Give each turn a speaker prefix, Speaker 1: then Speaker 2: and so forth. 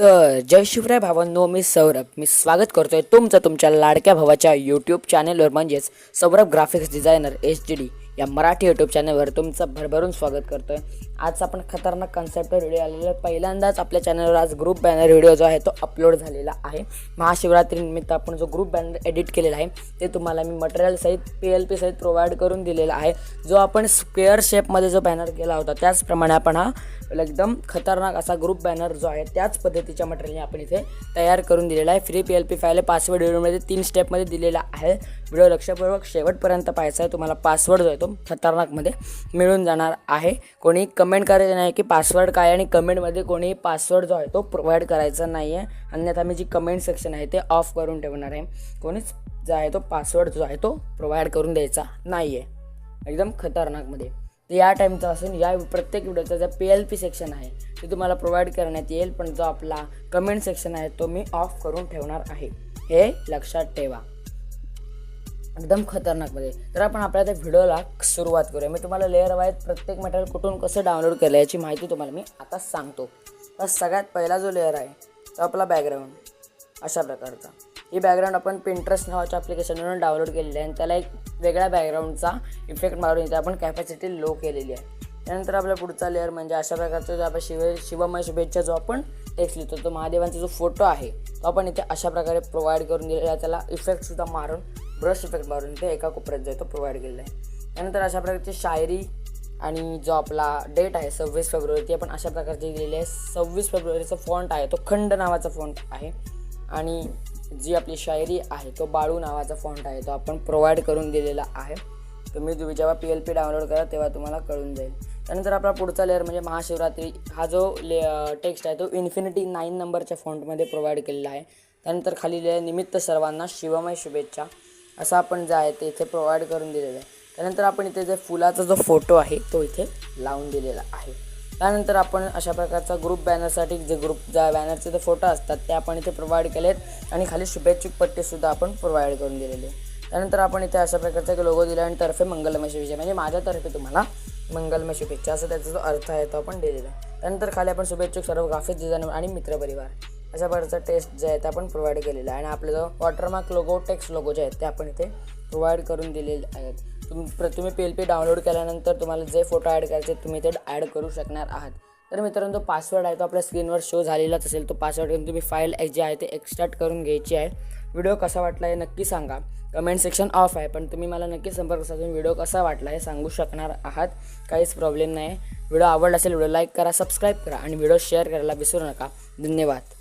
Speaker 1: तर जय शिवराय भावांनो मी सौरभ. मी स्वागत करतोय तुमचं तुमच्या लाडक्या भावाच्या यूट्यूब चॅनेलवर म्हणजेच Saurabh graphics designer H D D या मराठी यूट्यूब चॅनलवर तुमचं भरभरून स्वागत करतो आहे आज आपण खतरनाक कन्सेप्टवर व्हिडिओ आलेला आहे. पहिल्यांदाच आपल्या चॅनलवर आज ग्रुप बॅनर व्हिडिओ जो आहे तो अपलोड झालेला आहे. महाशिवरात्रीनिमित्त आपण जो ग्रुप बॅनर एडिट केलेला आहे ते तुम्हाला मी मटेरियल सहित पी एल पी सहित प्रोव्हाइड करून दिलेला आहे. जो आपण स्क्वेअर शेपमध्ये जो बॅनर केला होता त्याचप्रमाणे आपण हा एकदम खतरनाक असा ग्रुप बॅनर जो आहे त्याच पद्धतीच्या मटेरियलने आपण इथे तयार करून दिलेला आहे. Free P L P file password व्हिडिओमध्ये तीन स्टेपमध्ये दिलेला आहे. व्हिडिओ लक्षपूर्वक शेवटपर्यंत पाहायचा आहे. तुम्हाला पासवर्ड जो आहे तो खतरनाकमध्ये मिळून जाणार आहे. कोणी कमेंट करायचं नाही की पासवर्ड काय आणि कमेंटमध्ये कोणी पासवर्ड जो आहे तो प्रोव्हाइड करायचा नाही आहे अन्यथा मी जी कमेंट सेक्शन आहे ते ऑफ करून ठेवणार आहे. कोणीच जो आहे तो पासवर्ड जो आहे तो प्रोव्हाइड करून द्यायचा नाही आहे एकदम खतरनाकमध्ये. तर या टाईमचा असून या प्रत्येक व्हिडिओचा जो पी एल पी सेक्शन आहे ते तुम्हाला प्रोव्हाइड करण्यात येईल. पण जो आपला कमेंट सेक्शन आहे तो मी ऑफ करून ठेवणार आहे. हे लक्षात ठेवा. एकदम खतरनाकमध्ये म्हणजे. तर आपण आपल्या त्या व्हिडिओला सुरुवात करूया. मी तुम्हाला लेअर वाईज प्रत्येक मटेरियल कुठून कसं डाउनलोड केलं याची माहिती तुम्हाला मी आता सांगतो. तर सगळ्यात पहिला जो लेअर आहे तो आपला बॅकग्राऊंड अशा प्रकारचा. ही बॅकग्राऊंड आपण पिंटरेस्ट नावाच्या ॲप्लिकेशनवरून डाउनलोड केलेली आहे आणि त्याला एक वेगळ्या बॅकग्राऊंडचा इफेक्ट मारून इथे आपण कॅपॅसिटी लो केलेली आहे. त्यानंतर आपला पुढचा लेअर म्हणजे अशा प्रकारचा जो आपण शिव शिवमय शुभेच्छा जो आपण टेक्स्ट लिहितो तो महादेवांचा जो फोटो आहे तो आपण इथे अशा प्रकारे प्रोव्हाइड करून दिलेला आहे. त्याला इफेक्टसुद्धा मारून ब्रश इफेक्ट मारून ते एका कोपऱ्यात जो तो प्रोव्हाइड केलेला आहे त्यानंतर अशा प्रकारची शायरी आणि जो आपला डेट आहे सव्वीस फेब्रुवारी ती आपण अशा प्रकारची दिलेली आहे. सव्वीस फेब्रुवारीचा फॉन्ट आहे तो खंड नावाचा फॉन्ट आहे. आणि जी आपली शायरी आहे तो बाळू नावाचा फॉन्ट आहे तो आपण प्रोव्हाइड करून दिलेला आहे. तुम्ही तुम्ही जेव्हा पी एल पी डाउनलोड करा तेव्हा तुम्हाला कळून जाईल. त्यानंतर आपला पुढचा लेअर म्हणजे महाशिवरात्री हा जो ले टेक्स्ट आहे तो इन्फिनिटी नाईन नंबरच्या फॉन्टमध्ये प्रोव्हाइड केलेला आहे. त्यानंतर खाली लिहिलं निमित्त सर्वांना शिवमय शुभेच्छा. असं आपण जे आहे ते इथे प्रोव्हाइड करून दिलेलं आहे. त्यानंतर आपण इथे जे फुलाचा जो फोटो आहे तो इथे लावून दिलेला आहे. त्यानंतर आपण अशा प्रकारचा ग्रुप बॅनरसाठी जे ग्रुप ज्या बॅनरचे जे फोटो असतात ते आपण इथे प्रोव्हाइड केले आहेत आणि खाली शुभेच्छुक पट्टीसुद्धा आपण प्रोव्हाइड करून दिलेले आहे. त्यानंतर आपण इथे अशा प्रकारचा एक लोगो दिला आणि तर्फे मंगलमय शुभेच्छा म्हणजे माझ्यातर्फे तुम्हाला मंगलमय शुभेच्छा असं त्याचा जो अर्थ आहे तो आपण दिलेला त्यानंतर खाली आपण शुभेच्छुक सर्व ग्राफिक डिझाईन आणि मित्रपरिवार. अशा प्रकारचा टेस्ट जे आहे ते आपण प्रोव्हाइड केलेला आहे. आणि आपले जो वॉटरमार्क लोगो टेक्स्ट लोगो जे आहेत ते आपण इथे प्रोव्हाइड करून दिलेले आहेत. तुम प्र तुम्ही पी एल पी डाउनलोड केल्यानंतर तुम्हाला जे फोटो ॲड करायचे तुम्ही ते ॲड करू शकणार आहात. तर मित्रांनो तो पासवर्ड आहे तो आपल्या स्क्रीनवर शो झालेलाच असेल. तो पासवर्ड घेऊन तुम्ही फाईल जे आहे ते एक्स्ट्रॅक्ट करून घ्यायची आहे. व्हिडिओ कसा वाटला हे नक्की सांगा. कमेंट सेक्शन ऑफ आहे पण तुम्ही मला नक्की संपर्क साधून व्हिडिओ कसा वाटला हे सांगू शकणार आहात. काहीच प्रॉब्लेम नाही. व्हिडिओ आवडला असेल व्हिडिओ लाईक करा सबस्क्राईब करा आणि व्हिडिओ शेअर करायला विसरू नका. धन्यवाद.